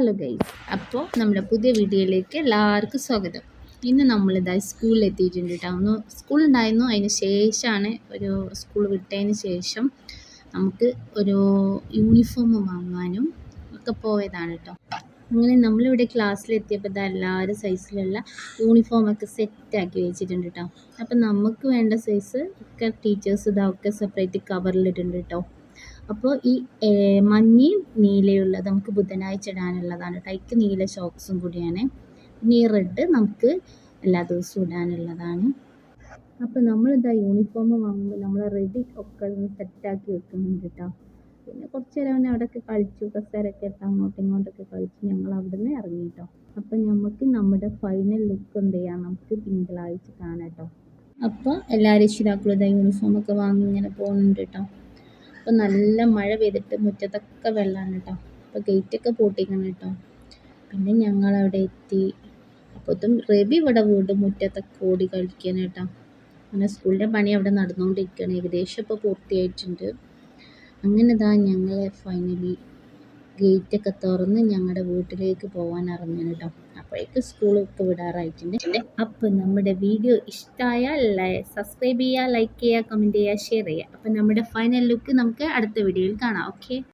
Hello guys അപ്പോൾ നമ്മുടെ പുതിയ വീഡിയോയിലേക്ക് എല്ലാവർക്കും സ്വാഗതം. ഇന്ന് നമ്മളിതാ സ്കൂളിൽ എത്തിയിട്ടുണ്ട് കേട്ടോ ഒന്ന് സ്കൂൾ ഉണ്ടായിരുന്നു അതിന് ശേഷമാണ് ഒരു സ്കൂൾ വിട്ടതിന് ശേഷം നമുക്ക് ഒരു യൂണിഫോം വാങ്ങാനും ഒക്കെ പോയതാണ് കേട്ടോ അങ്ങനെ നമ്മളിവിടെ ക്ലാസ്സിലെത്തിയപ്പോൾ എല്ലാവരും സൈസിലുള്ള യൂണിഫോമൊക്കെ സെറ്റാക്കി വെച്ചിട്ടുണ്ട് കേട്ടോ അപ്പം നമുക്ക് വേണ്ട സൈസ് ഒക്കെ ടീച്ചേഴ്സ് ഇതാ ഒക്കെ സെപ്പറേറ്റ് കവറിലിട്ടുണ്ട് കേട്ടോ അപ്പോൾ ഈ മഞ്ഞയും നീലയുള്ളത് നമുക്ക് ബുധനാഴ്ച ഇടാനുള്ളതാണ് ടൈക്ക് നീല ഷോക്സും കൂടിയാണ്. പിന്നെ ഈ റെഡ് നമുക്ക് എല്ലാ ദിവസവും ഇടാനുള്ളതാണ്. അപ്പോൾ നമ്മളിതാ യൂണിഫോം വാങ്ങുമ്പോൾ നമ്മൾ റെഡി ഒക്കെ ഒന്ന് സെറ്റാക്കി വെക്കുന്നുണ്ട് കേട്ടോ പിന്നെ കുറച്ച് നേരം അവനെ അവിടെയൊക്കെ കളിച്ചു കസേരയൊക്കെ ഇട്ട് അങ്ങോട്ടും ഇങ്ങോട്ടൊക്കെ കളിച്ച് ഞങ്ങൾ അവിടെ നിന്ന് ഇറങ്ങി കേട്ടോ അപ്പം നമുക്ക് നമ്മുടെ ഫൈനൽ ലുക്ക് എന്ത് ചെയ്യാം? നമുക്ക് തിങ്കളാഴ്ച കാണാം കേട്ടോ അപ്പോൾ എല്ലാ രക്ഷിതാക്കളും ഇതാ യൂണിഫോമൊക്കെ വാങ്ങി ഇങ്ങനെ പോകുന്നുണ്ട് കേട്ടോ അപ്പോൾ നല്ല മഴ പെയ്തിട്ട് മുറ്റത്തൊക്കെ വെള്ളമാണ് കേട്ടോ അപ്പോൾ ഗേറ്റൊക്കെ പൂട്ടിക്കണം കേട്ടോ പിന്നെ ഞങ്ങൾ അവിടെ എത്തി. അപ്പോഴത്തും റബി ഇവിടെ വീണ്ടും മുറ്റത്തൊക്കെ ഓടി കളിക്കാൻ കേട്ടോ അങ്ങനെ സ്കൂളിന്റെ പണി അവിടെ നടന്നുകൊണ്ടിരിക്കുകയാണ് ഏകദേശം ഇപ്പോൾ പൂർത്തിയായിട്ടുണ്ട്. അങ്ങനെ ഇതാ ഞങ്ങൾ ഫൈനലി ഗേറ്റൊക്കെ തുറന്ന് ഞങ്ങളുടെ വീട്ടിലേക്ക് പോകാൻ ഇറങ്ങാൻ കേട്ടോ അപ്പോഴേക്ക് സ്കൂളൊക്കെ വിടാറായിട്ടുണ്ട്. അപ്പം നമ്മുടെ വീഡിയോ ഇഷ്ടമായാൽ സബ്സ്ക്രൈബ് ചെയ്യുക ലൈക്ക് ചെയ്യുക കമന്റ് ചെയ്യുക ഷെയർ ചെയ്യുക അപ്പം നമ്മുടെ ഫൈനൽ ലുക്ക് നമുക്ക് അടുത്ത വീഡിയോയിൽ കാണാം. ഓക്കെ